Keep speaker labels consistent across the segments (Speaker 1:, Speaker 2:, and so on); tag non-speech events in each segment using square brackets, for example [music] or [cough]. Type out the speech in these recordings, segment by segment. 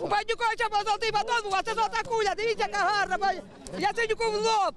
Speaker 1: У Бандюковича був золотий батон, був, а це золота куля. Дивіться, яка гарна. бо Яценюку в лоб.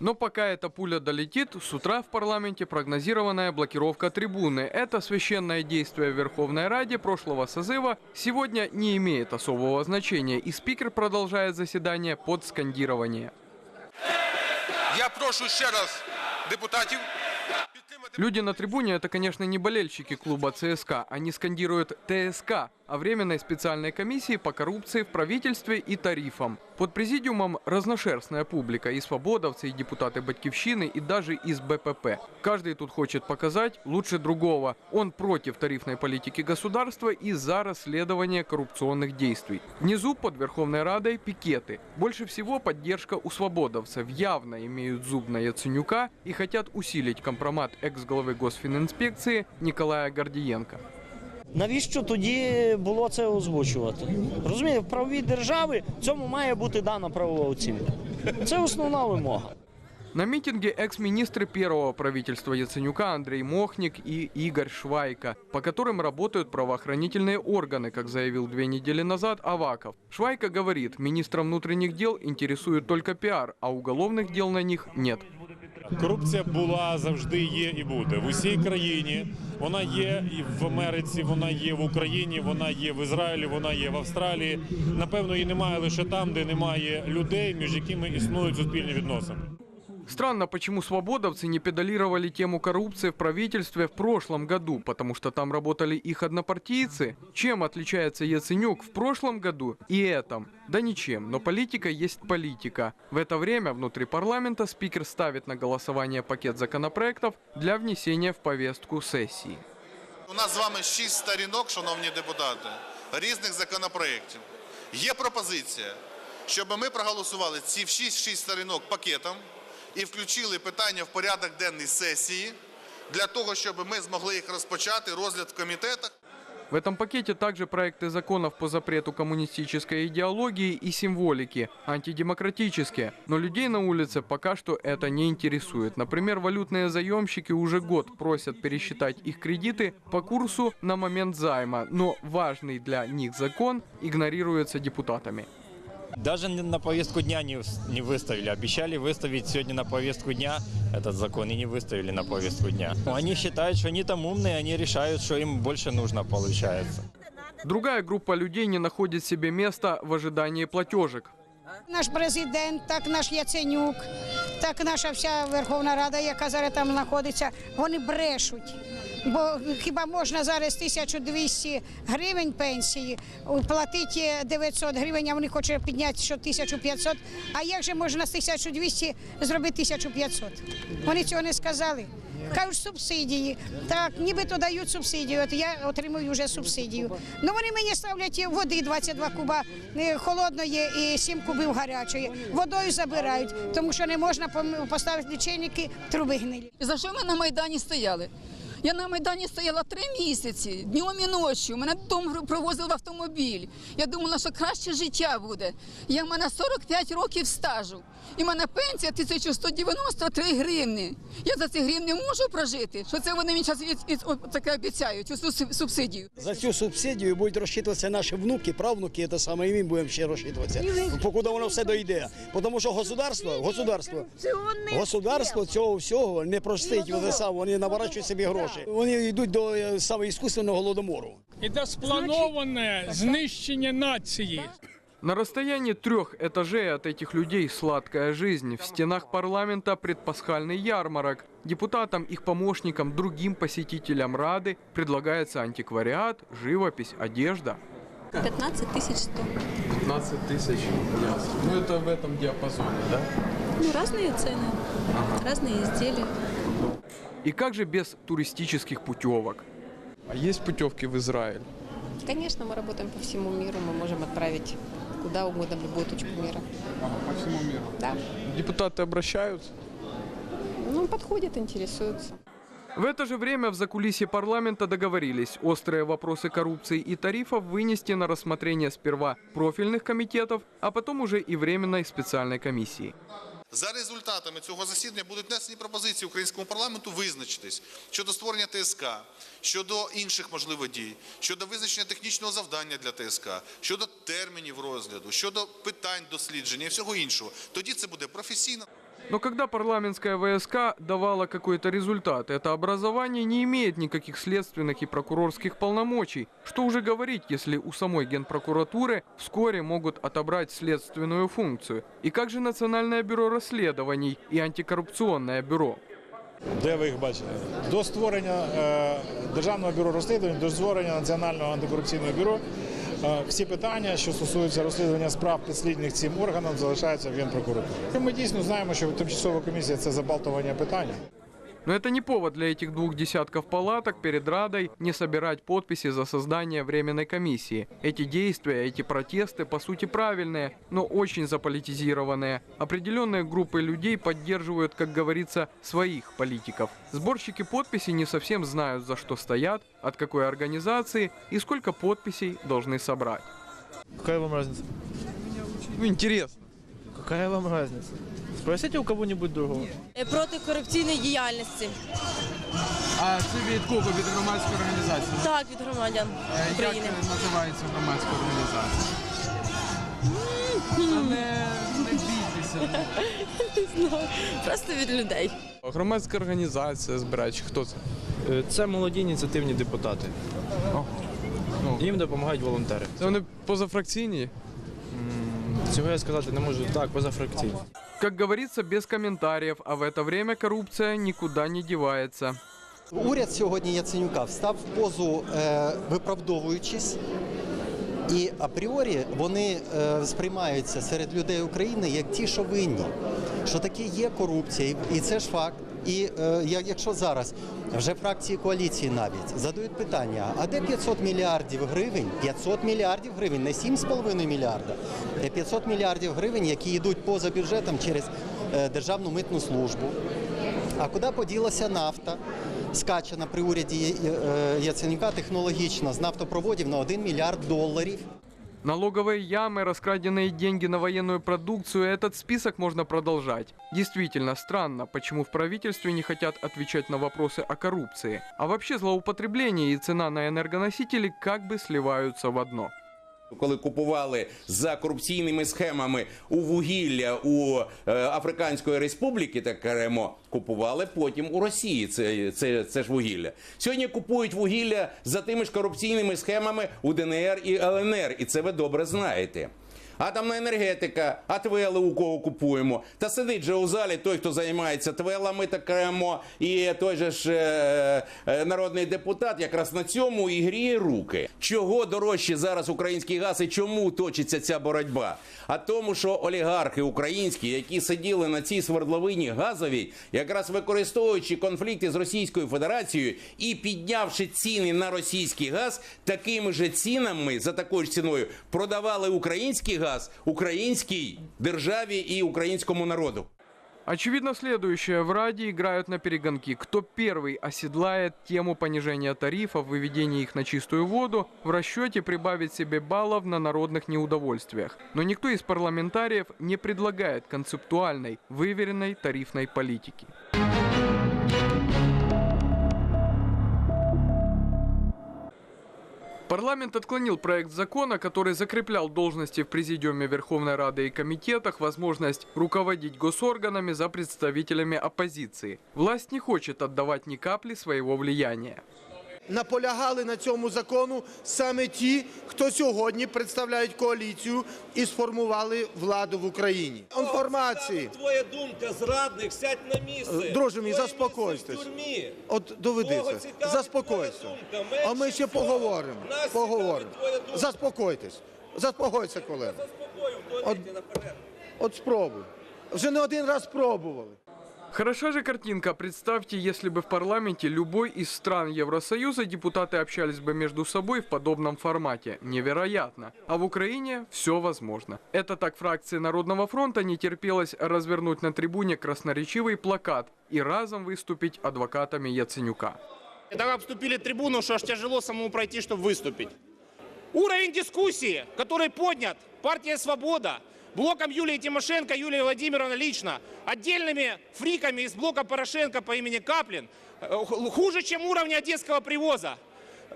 Speaker 2: Но пока эта пуля долетит, с утра в парламенте прогнозированная блокировка трибуны. Это священное действие в Верховной Раде прошлого созыва сегодня не имеет особого значения, и спикер продолжает заседание под скандирование.
Speaker 3: Я прошу ще раз депутатів підтримати.
Speaker 2: Люди на трибуне это, конечно, не болельщики клуба ЦСКА. Они скандируют ТСК о Временной специальной комиссии по коррупции в правительстве и тарифам. Под президиумом разношерстная публика, и свободовцы, и депутаты Батьковщины, и даже из БПП. Каждый тут хочет показать лучше другого. Он против тарифной политики государства и за расследование коррупционных действий. Внизу под Верховной Радой пикеты. Больше всего поддержка у свободовцев. Явно имеют зуб на Яценюка и хотят усилить компромат экс-главы госфининспекции Николая Гордиенко.
Speaker 4: Навіщо тоді було це озвучувати? Розумієте, в правовій державі цьому має бути дана правова оцінка. Це основна вимога.
Speaker 2: На митинге экс-министры первого правительства Яценюка Андрей Мохник и Игорь Швайка, по которым работают правоохранительные органы, как заявил две недели назад Аваков. Швайка говорит, министра внутренних дел интересует только пиар, а уголовных дел на них нет.
Speaker 5: Корупція була завжди є і буде в усій країні. Вона є і в Америці, вона є в Україні, вона є в Ізраїлі, вона є в Австралії. Напевно, її немає лише там, де немає людей, між якими існують суспільні відносини.
Speaker 2: Странно, почему свободовцы не педалировали тему коррупции в правительстве в прошлом году, потому что там работали их однопартийцы. Чем отличается Яценюк в прошлом году и этом? Да ничем, но политика есть политика. В это время внутри парламента спикер ставит на голосование пакет законопроектов для внесения в повестку сессии.
Speaker 3: У нас з вами шість сторінок, шановні депутати, різних законопроєктів. Є пропозиція, щоб ми проголосували ці шість шість сторінок пакетом і включили питання в порядок денний сесії для того, щоб ми змогли їх розпочати розгляд в комітетах.
Speaker 2: В этом пакете также проекты законов по запрету коммунистической идеологии и символики, антидемократические. Но людей на улице пока что это не интересует. Например, валютные заемщики уже год просят пересчитать их кредиты по курсу на момент займа, но важный для них закон игнорируется депутатами.
Speaker 6: Даже на повестку дня не, не выставили. Обещали выставить сегодня на повестку дня этот закон и не выставили на повестку дня. Они считают, что они там умные, они решают, что им больше нужно получается.
Speaker 2: Другая группа людей не находит себе места в ожидании платежек.
Speaker 7: Наш президент, так наш Яценюк, так наша вся Верховна Рада, яка зараз там знаходиться, вони брешуть. Бо хіба можна зараз 1200 гривень пенсії, платити 900 гривень, а вони хочуть підняти що 1500, а як же можна з 1200 зробити 1500? Вони цього не сказали. Кажуть, субсидії. Так, нібито дають субсидію. От я отримую вже субсидію. Ну вони мені ставлять води 22 куба е, холодної і 7 кубів гарячої. Водою забирають, тому що не можна поставити лічильники, труби гнилі.
Speaker 8: За що ми на Майдані стояли? Я на Майдані стояла три місяці, днем і ночі. Мене додому провозив автомобіль. Я думала, що краще життя буде. Я в мене 45 років стажу. І в мене пенсія 1193 гривні. Я за ці гривні можу прожити. Що це вони мені зараз таке обіцяють, цю субсидію.
Speaker 9: За цю субсидію будуть розчитуватися наші внуки, правнуки, те саме, і ми будемо ще розчитуватися, покуди воно все дойде. Тому що государство, государство, государство цього всього не простить, вони сам, вони наворачують собі гроші. Вони йдуть до е, саме іскусственного голодомору.
Speaker 10: Іде сплановане знищення нації.
Speaker 2: На расстоянии трех этажей от этих людей сладкая жизнь. В стенах парламента предпасхальный ярмарок. Депутатам, их помощникам, другим посетителям Рады предлагается антиквариат, живопись, одежда.
Speaker 11: 15 тысяч сто.
Speaker 2: 15 тысяч. Ну это в этом диапазоне, да?
Speaker 11: Ну, разные цены, разные изделия.
Speaker 2: И как же без туристических путевок? А есть путевки в Израиль?
Speaker 11: Конечно, мы работаем по всему миру, мы можем отправить куда угодно, в любую точку мира.
Speaker 2: по всему миру.
Speaker 11: Да.
Speaker 2: Депутаты обращаются?
Speaker 11: Ну, подходят, интересуются.
Speaker 2: В это же время в закулисье парламента договорились острые вопросы коррупции и тарифов вынести на рассмотрение сперва профильных комитетов, а потом уже и временной специальной комиссии.
Speaker 3: За результатами цього засідання будуть внесені пропозиції українському парламенту визначитись щодо створення ТСК, щодо інших можливо дій, щодо визначення технічного завдання для ТСК, щодо термінів розгляду, щодо питань дослідження і всього іншого. Тоді це буде професійно.
Speaker 2: Но когда парламентская ВСК давала какой-то результат, это образование не имеет никаких следственных и прокурорских полномочий. Что уже говорить, если у самой Генпрокуратуры вскоре могут отобрать следственную функцию? И как же Национальное бюро расследований и антикоррупционное бюро?
Speaker 5: Де ви їх бачили? До створення е, Державного бюро розслідувань, до створення Національного антикорупційного бюро е, всі питання, що стосуються розслідування справ підслідних цим органам, залишаються в Генпрокуратурі. Ми дійсно знаємо, що тимчасова комісія це забалтування питання.
Speaker 2: Но это не повод для этих двух десятков палаток перед Радой не собирать подписи за создание Временной комиссии. Эти действия, эти протесты, по сути, правильные, но очень заполитизированные. Определенные группы людей поддерживают, как говорится, своих политиков. Сборщики подписей не совсем знают, за что стоят, от какой организации и сколько подписей должны собрать.
Speaker 12: Какая вам разница?
Speaker 2: Ну, интересно.
Speaker 12: Какая вам разница? Спросите у кого-нибудь другого.
Speaker 13: проти корупційної діяльності.
Speaker 2: А це від кого? Від громадської організації?
Speaker 13: Так, від громадян України.
Speaker 2: називається громадська організація? Не, не бійтеся. [laughs]
Speaker 13: Не знаю, Просто від людей.
Speaker 2: Громадська організація збирає, хто це?
Speaker 12: Е, Це молоді ініціативні депутати.
Speaker 2: Ну.
Speaker 12: Їм допомагають волонтери.
Speaker 2: Це вони позафракційні?
Speaker 12: Цього я сказати не можу. Так, позафракційні.
Speaker 2: Как говорится, без комментариев, а в это время коррупция никуда не девается.
Speaker 14: Уряд сьогодні Яценюка встав в позу, е, виправдовуючись, і апріорі вони е, сприймаються серед людей України як ті, що винні, що таке є корупція, і- це ж факт. І е, якщо зараз вже фракції коаліції навіть задають питання: а де 500 мільярдів гривень? 500 мільярдів гривень, не 7,5 мільярда, а 500 мільярдів гривень, які йдуть поза бюджетом через е, Державну митну службу. А куди поділася нафта? Скачана при уряді е, Яценюка технологічно з нафтопроводів на 1 мільярд доларів.
Speaker 2: Налоговые ямы, раскраденные деньги на военную продукцию, этот список можно продолжать. Действительно странно, почему в правительстве не хотят отвечать на вопросы о коррупции. А вообще злоупотребление и цена на энергоносители как бы сливаются в одно.
Speaker 15: Коли купували за корупційними схемами у вугілля у е, Африканської Республіки, так кажемо, купували потім у Росії це, це, це ж вугілля. Сьогодні купують вугілля за тими ж корупційними схемами у ДНР і ЛНР, і це ви добре знаєте. Атомна енергетика, а твели у кого купуємо. Та сидить же у залі той, хто займається твелами, так кажемо, і той же ж е, е, народний депутат якраз на цьому і гріє руки. Чого дорожче зараз український газ і чому точиться ця боротьба? А тому, що олігархи українські, які сиділи на цій свердловині газовій, якраз використовуючи конфлікти з Російською Федерацією і піднявши ціни на російський газ, такими же цінами за такою ж ціною продавали український газ українській державі і українському народу.
Speaker 2: Очевидно, следующее. В Раде играют на перегонки. Кто первый оседлает тему понижения тарифов, выведения их на чистую воду, в расчете прибавить себе баллов на народных неудовольствиях. Но никто из парламентариев не предлагает концептуальной, выверенной тарифной политики. Парламент отклонил проект закона, который закреплял должности в Президиуме Верховной Рады и комитетах, возможность руководить госорганами за представителями оппозиции. Власть не хочет отдавать ни капли своего влияния.
Speaker 16: Наполягали на цьому закону саме ті, хто сьогодні представляють коаліцію і сформували владу в Україні. Інформації.
Speaker 17: Твоя думка, зрадник, сядь на місце.
Speaker 16: Друже мій, заспокойтесь. От
Speaker 17: думка? Менше
Speaker 16: А ми ще поговоримо. Поговоримо. Заспокойтесь. Заспокойся, колега. От, от спробуй. Вже не один раз пробували.
Speaker 2: Хороша же картинка. Представьте, если бы в парламенте любой из стран Евросоюза депутаты общались бы между собой в подобном формате. Невероятно. А в Украине все возможно. Это так фракции Народного фронта не терпелось развернуть на трибуне красноречивый плакат и разом выступить адвокатами Яценюка.
Speaker 18: Когда обступили трибуну, что аж тяжело самому пройти, чтобы выступить. Уровень дискуссии, который поднят партия «Свобода», блоком Юлии Тимошенко, Юлии Владимировны лично, отдельными фриками из блока Порошенко по имени Каплин, э, хуже, чем уровня одесского привоза.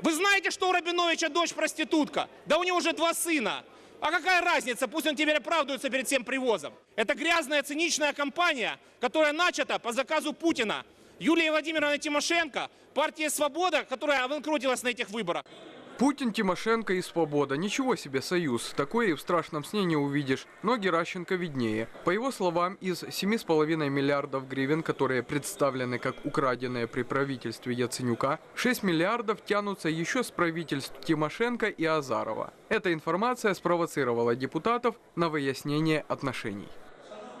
Speaker 18: Вы знаете, что у Рабиновича дочь проститутка? Да у него уже два сына. А какая разница? Пусть он теперь оправдывается перед всем привозом. Это грязная, циничная кампания, которая начата по заказу Путина. Юлия Владимировна Тимошенко, партия «Свобода», которая обанкротилась на этих выборах.
Speaker 2: Путин, Тимошенко и Свобода. Ничего себе союз. Такое и в страшном сне не увидишь. Но Геращенко виднее. По его словам, из 7,5 миллиардов гривен, которые представлены как украденные при правительстве Яценюка, 6 миллиардов тянутся еще с правительств Тимошенко и Азарова. Эта информация спровоцировала депутатов на выяснение отношений.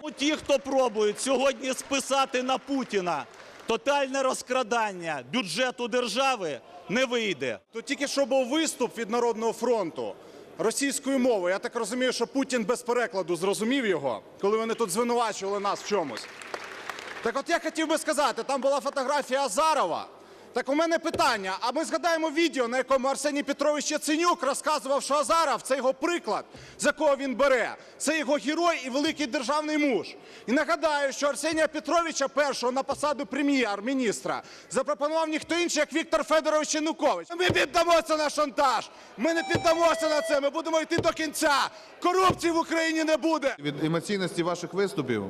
Speaker 19: У ті, хто пробують сьогодні списати на Путіна тотальне розкрадання бюджету держави, Не вийде.
Speaker 20: Тут тільки що був виступ від Народного фронту російською мовою. Я так розумію, що Путін без перекладу зрозумів його, коли вони тут звинувачували нас в чомусь. Так от я хотів би сказати, там була фотографія Азарова. Так у мене питання, а ми згадаємо відео, на якому Арсеній Петрович Яценюк розказував, що Азаров це його приклад, з якого він бере. Це його герой і великий державний муж. І нагадаю, що Арсенія Петровича першого на посаду прем'єр-міністра запропонував ніхто інший, як Віктор Федорович Янукович. Ми піддамося на шантаж. Ми не піддамося на це. Ми будемо йти до кінця. Корупції в Україні не буде.
Speaker 21: Від емоційності ваших виступів,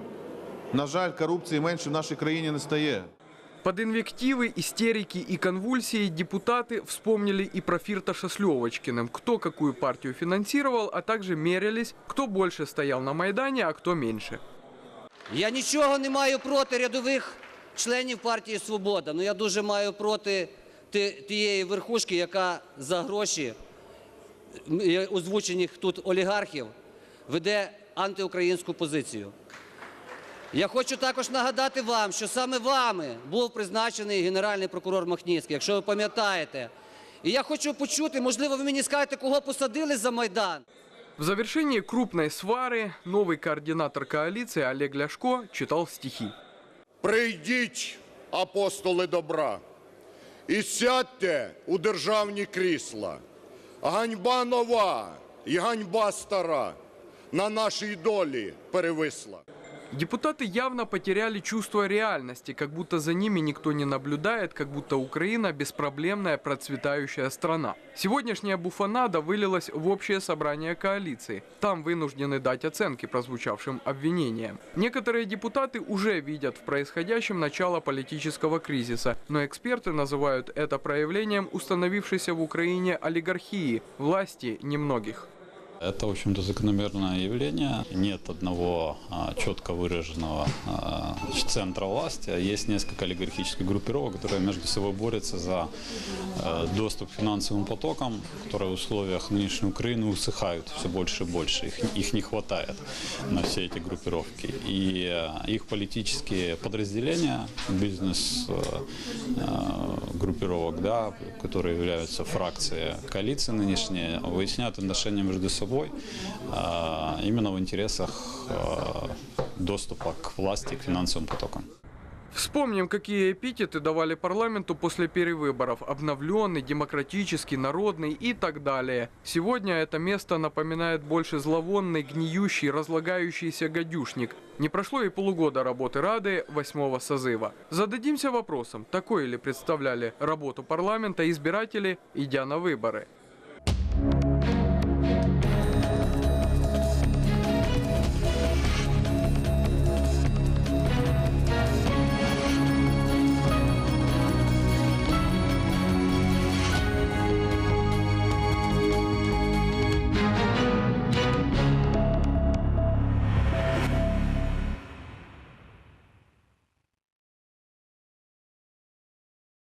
Speaker 21: на жаль, корупції менше в нашій країні не стає.
Speaker 2: Под инвективы, истерики и конвульсии депутаты вспомнили и про Фирташа с Левочкиным, кто какую партию финансировал, а также мерились, кто больше стоял на Майдане, а кто меньше.
Speaker 22: Я нічого не маю проти рядових членів партії Свобода. Ну я дуже маю проти ти- тієї верхушки, яка за гроші м, е, озвучених тут олігархів веде антиукраїнську позицію. Я хочу також нагадати вам, що саме вами був призначений генеральний прокурор Махніцький, якщо ви пам'ятаєте. І я хочу почути, можливо, ви мені скажете, кого посадили за Майдан.
Speaker 2: В завершении крупной свары новый координатор коалиции Олег Ляшко читал стихи.
Speaker 23: Прийдіть, апостоли добра, і сядьте у державні крісла. Ганьба нова і ганьба стара на нашій долі перевисла.
Speaker 2: Депутаты явно потеряли чувство реальности, как будто за ними никто не наблюдает, как будто Украина беспроблемная процветающая страна. Сегодняшняя буфанада вылилась в общее собрание коалиции. Там вынуждены дать оценки прозвучавшим обвинениям. Некоторые депутаты уже видят в происходящем начало политического кризиса, но эксперты называют это проявлением установившейся в Украине олигархии, власти немногих.
Speaker 24: Это, в общем-то, закономерное явление. Нет одного а, четко выраженного а, центра власти. а Есть несколько олигархических группировок, которые между собой борются за а, доступ к финансовым потокам, которые в условиях нынешней Украины усыхают все больше и больше. Их, их не хватает на все эти группировки. И а, их политические подразделения, бизнес а, а, группировок, да, которые являются фракцией коалиции нынешней, выясняют отношения между собой а, именно в интересах а, доступа к власти, к финансовым потокам.
Speaker 2: Вспомним, какие эпитеты давали парламенту после перевыборов. Обновленный, демократический, народный и так далее. Сегодня это место напоминает больше зловонный, гниющий, разлагающийся гадюшник. Не прошло и полугода работы Рады восьмого созыва. Зададимся вопросом, такой ли представляли работу парламента избиратели, идя на выборы.